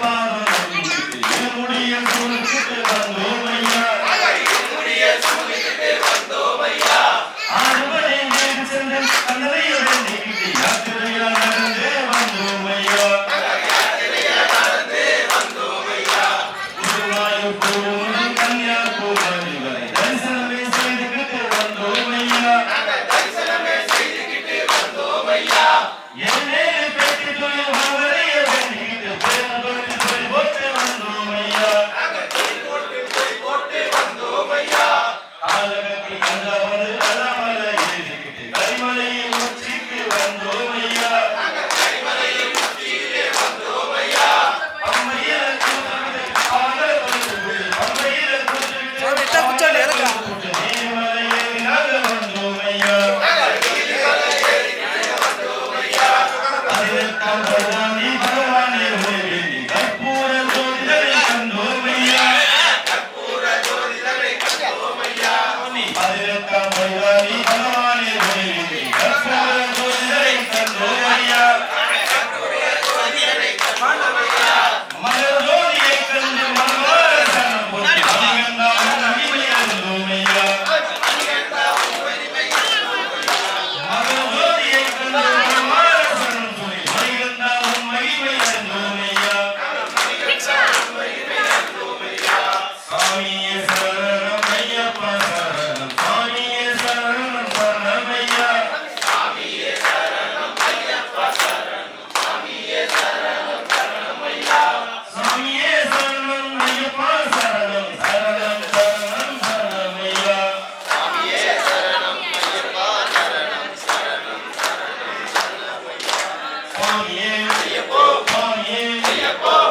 Bye. महानगर की अंदावन हर का मैदानी yeah. Oh,